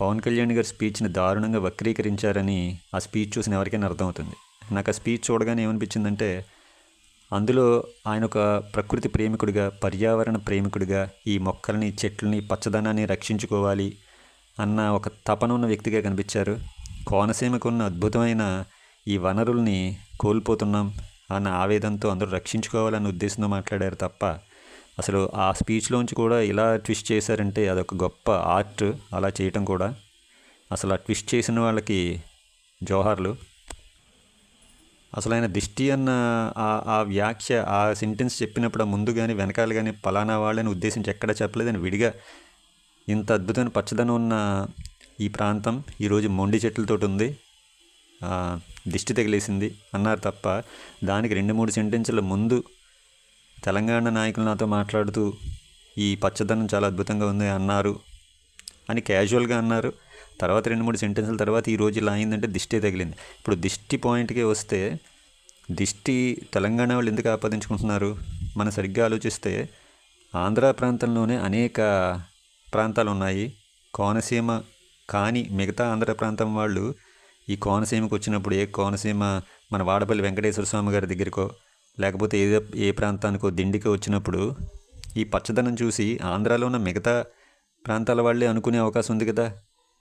పవన్ కళ్యాణ్ గారి స్పీచ్ని దారుణంగా వక్రీకరించారని ఆ స్పీచ్ చూసిన ఎవరికైనా అర్థమవుతుంది. నాకు ఆ స్పీచ్ చూడగానే ఏమనిపించిందంటే అందులో ఆయన ఒక ప్రకృతి ప్రేమికుడిగా పర్యావరణ ప్రేమికుడిగా ఈ మొక్కల్ని చెట్లని పచ్చదనాన్ని రక్షించుకోవాలి అన్న ఒక తపన ఉన్న వ్యక్తిగా కనిపించారు. కోనసీమకు ఉన్న అద్భుతమైన ఈ వనరుల్ని కోల్పోతున్నాం అన్న ఆవేదనతో అందరూ రక్షించుకోవాలన్న ఉద్దేశంతో మాట్లాడారు తప్ప అసలు ఆ స్పీచ్లోంచి కూడా ఇలా ట్విస్ట్ చేశారంటే అదొక గొప్ప ఆర్ట్ అలా చేయటం కూడా. అసలు ఆ ట్విస్ట్ చేసిన వాళ్ళకి జోహార్లు అసలు ఆయన దిష్టి అన్న ఆ- ఆ వ్యాఖ్య ఆ సెంటెన్స్ చెప్పినప్పుడు ముందు కానీ వెనకాల కానీ పలానా వాళ్ళని ఉద్దేశించి ఎక్కడ చెప్పలేదని విడిగా ఇంత అద్భుతమైన పచ్చదనం ఉన్న ఈ ప్రాంతం ఈరోజు మొండి చెట్లతోటి ఉంది. దిష్టి తగిలేసింది అన్నారు తప్ప దానికి రెండు మూడు సెంటెన్సుల ముందు తెలంగాణ నాయకులు నాతో మాట్లాడుతూ ఈ పచ్చదనం చాలా అద్భుతంగా ఉంది అన్నారు అని క్యాజువల్గా అన్నారు. తర్వాత రెండు మూడు సెంటెన్సుల తర్వాత ఈ రోజు ఇలా అయిందంటే దిష్టి తగిలింది. ఇప్పుడు దిష్టి పాయింట్కి వస్తే దిష్టి తెలంగాణ వాళ్ళు ఎందుకు ఆపాదించుకుంటున్నారు? మనం సరిగ్గా ఆలోచిస్తే ఆంధ్ర ప్రాంతంలోనే అనేక ప్రాంతాలు ఉన్నాయి. కోనసీమ కానీ మిగతా ఆంధ్ర ప్రాంతం వాళ్ళు ఈ కోనసీమకు వచ్చినప్పుడు ఏ కోనసీమ మన వాడపల్లి వెంకటేశ్వర స్వామి గారి దగ్గరికో లేకపోతే ఏ ఏ ప్రాంతానికో దిండికి వచ్చినప్పుడు ఈ పచ్చదనం చూసి ఆంధ్రాలో ఉన్న మిగతా ప్రాంతాల వాళ్ళే అనుకునే అవకాశం ఉంది కదా.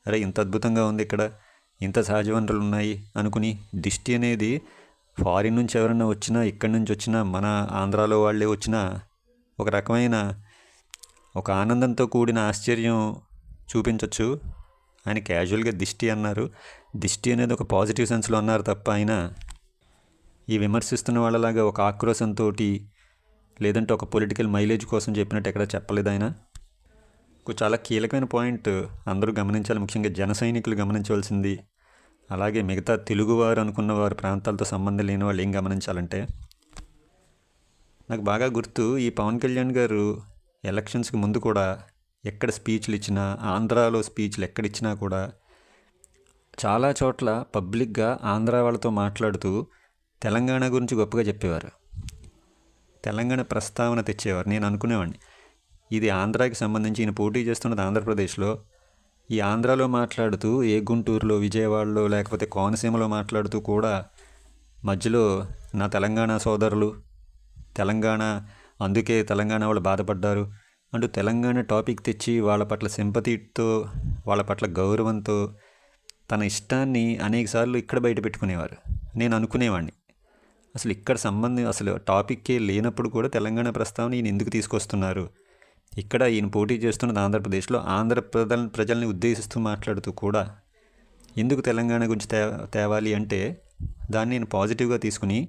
అరే ఇంత అద్భుతంగా ఉంది ఇక్కడ. ఇంత సహజ వనరులు ఉన్నాయి అనుకుని దిష్టి అనేది ఫారిన్ నుంచి ఎవరైనా వచ్చినా ఇక్కడి నుంచి వచ్చినా మన ఆంధ్రాలో వాళ్ళే వచ్చినా ఒక రకమైన ఒక ఆనందంతో కూడిన ఆశ్చర్యం చూపించవచ్చు ఆయన క్యాజువల్గా దిష్టి అన్నారు. దిష్టి అనేది ఒక పాజిటివ్ సెన్స్లో అన్నారు తప్ప ఆయన ఈ విమర్శిస్తున్న వాళ్ళలాగా ఒక ఆక్రోశంతో లేదంటే ఒక పొలిటికల్ మైలేజ్ కోసం చెప్పినట్టు ఎక్కడ చెప్పలేదు ఆయన. చాలా కీలకమైన పాయింట్ అందరూ గమనించాలి. ముఖ్యంగా జన సైనికులు గమనించవలసింది. అలాగే మిగతా తెలుగువారు అనుకున్న వారి ప్రాంతాలతో సంబంధం లేని వాళ్ళు ఏం గమనించాలంటే నాకు బాగా గుర్తు ఈ పవన్ కళ్యాణ్ గారు ఎలక్షన్స్కి ముందు కూడా ఎక్కడ స్పీచ్లు ఇచ్చినా ఆంధ్రాలో స్పీచ్లు ఎక్కడిచ్చినా కూడా చాలా చోట్ల పబ్లిక్గా ఆంధ్ర వాళ్ళతో మాట్లాడుతూ తెలంగాణ గురించి గొప్పగా చెప్పేవారు. తెలంగాణ ప్రస్తావన తెచ్చేవారు. నేను అనుకునేవాడిని. ఇది ఆంధ్రాకి సంబంధించి ఈయన పోటీ చేస్తున్నది ఆంధ్రప్రదేశ్లో. ఈ ఆంధ్రాలో మాట్లాడుతూ ఏ గుంటూరులో విజయవాడలో లేకపోతే కోనసీమలో మాట్లాడుతూ కూడా మధ్యలో నా తెలంగాణ సోదరులు తెలంగాణ అందుకే తెలంగాణ వాళ్ళు బాధపడ్డారు అంటూ తెలంగాణ టాపిక్ తెచ్చి వాళ్ళ పట్ల సింపతితో వాళ్ళ పట్ల గౌరవంతో తన ఇష్టాన్ని అనేకసార్లు ఇక్కడ బయట పెట్టుకునేవారు. నేను అనుకునేవాడిని. అసలు ఇక్కడ సంబంధం అసలు టాపిక్కే లేనప్పుడు కూడా తెలంగాణ ప్రస్తావన ఈయన ఎందుకు తీసుకొస్తున్నారు? ఇక్కడ ఈయన పోటీ చేస్తున్నది ఆంధ్రప్రదేశ్లో ఆంధ్రప్రదల ప్రజల్ని ఉద్దేశిస్తూ మాట్లాడుతూ కూడా ఎందుకు తెలంగాణ గురించి తే తేవాలి అంటే దాన్ని నేను పాజిటివ్గా తీసుకుని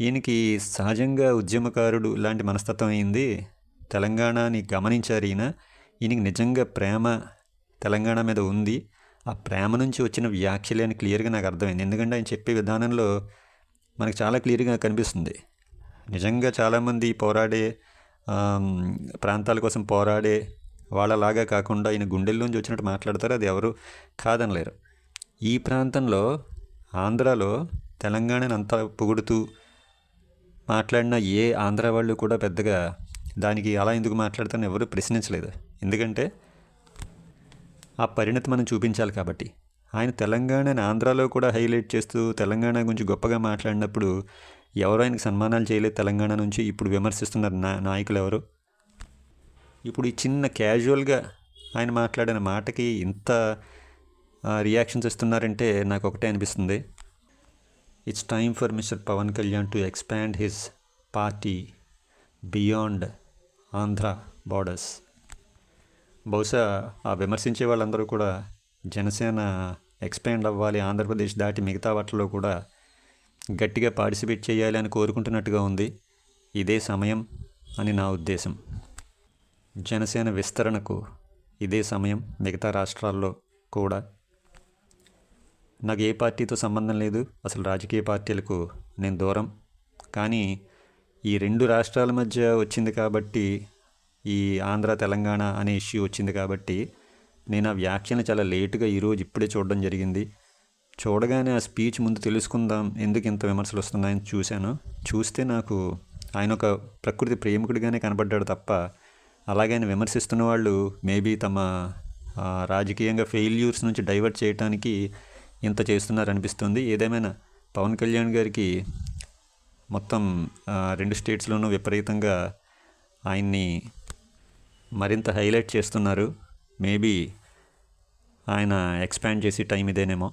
ఈయనకి సహజంగా ఉద్యమకారుడు ఇలాంటి మనస్తత్వం అయింది తెలంగాణని గమనించారు ఈయన. ఈయనకి నిజంగా ప్రేమ తెలంగాణ మీద ఉంది. ఆ ప్రేమ నుంచి వచ్చిన వ్యాఖ్యలే అని క్లియర్గా నాకు అర్థమైంది. ఎందుకంటే ఆయన చెప్పే విధానంలో మనకు చాలా క్లియర్గా కనిపిస్తుంది. నిజంగా చాలామంది పోరాడే ప్రాంతాల కోసం పోరాడే వాళ్ళలాగా కాకుండా ఈయన గుండెల్లోంచి వచ్చినట్టు మాట్లాడతారు అది ఎవరు కాదనలేరు. ఈ ప్రాంతంలో ఆంధ్రాలో తెలంగాణను అంతా పొగుడుతూ మాట్లాడిన ఏ ఆంధ్ర వాళ్ళు కూడా పెద్దగా దానికి అలా ఎందుకు మాట్లాడతారని ఎవరు ప్రశ్నించలేదు. ఎందుకంటే ఆ పరిణతి మనం చూపించాలి కాబట్టి. ఆయన తెలంగాణని ఆంధ్రాలో కూడా హైలైట్ చేస్తూ తెలంగాణ గురించి గొప్పగా మాట్లాడినప్పుడు ఎవరు ఆయనకు సన్మానాలు చేయలేదు తెలంగాణ నుంచి? ఇప్పుడు విమర్శిస్తున్నారు నా నాయకులు ఎవరు? ఇప్పుడు ఈ చిన్న క్యాజువల్గా ఆయన మాట్లాడిన మాటకి ఇంత రియాక్షన్స్ ఇస్తున్నారంటే నాకు ఒకటే అనిపిస్తుంది. It's time for mister Pawan Kalyan to expand his party beyond Andhra borders బహుశా ఆ విమర్శించే వాళ్ళందరూ కూడా జనసేన ఎక్స్పాండ్ అవ్వాలి ఆంధ్రప్రదేశ్ దాటి మిగతా వాటిలో కూడా గట్టిగా పార్టిసిపేట్ చేయాలి అని కోరుకుంటున్నట్టుగా ఉంది. ఇదే సమయం అని నా ఉద్దేశం. జనసేన విస్తరణకు ఇదే సమయం మిగతా రాష్ట్రాల్లో కూడా. నాకు ఏ పార్టీతో సంబంధం లేదు. అసలు రాజకీయ పార్టీలకు నేను దూరం. కానీ ఈ రెండు రాష్ట్రాల మధ్య వచ్చింది కాబట్టి ఈ ఆంధ్ర తెలంగాణ అనే ఇష్యూ వచ్చింది కాబట్టి నేను ఆ వ్యాఖ్యను చాలా లేటుగా ఈరోజు ఇప్పుడే చూడడం జరిగింది. చూడగానే ఆ స్పీచ్ ముందు తెలుసుకుందాం ఎందుకు ఇంత విమర్శలు వస్తున్నాయని చూశాను. చూస్తే నాకు ఆయన ఒక ప్రకృతి ప్రేమికుడిగానే కనబడ్డాడు తప్ప అలాగే ఆయన విమర్శిస్తున్న వాళ్ళు మేబీ తమ రాజకీయంగా ఫెయిల్యూర్స్ నుంచి డైవర్ట్ చేయడానికి ఇంత చేస్తున్నారు అనిపిస్తుంది ఏదేమైనా పవన్ కళ్యాణ్ గారికి మొత్తం రెండు స్టేట్స్లోనూ విపరీతంగా ఆయన్ని మరింత హైలైట్ చేస్తున్నారు. మేబీ ఆయన ఎక్స్పాండ్ చేసి టైం ఇదేనేమో.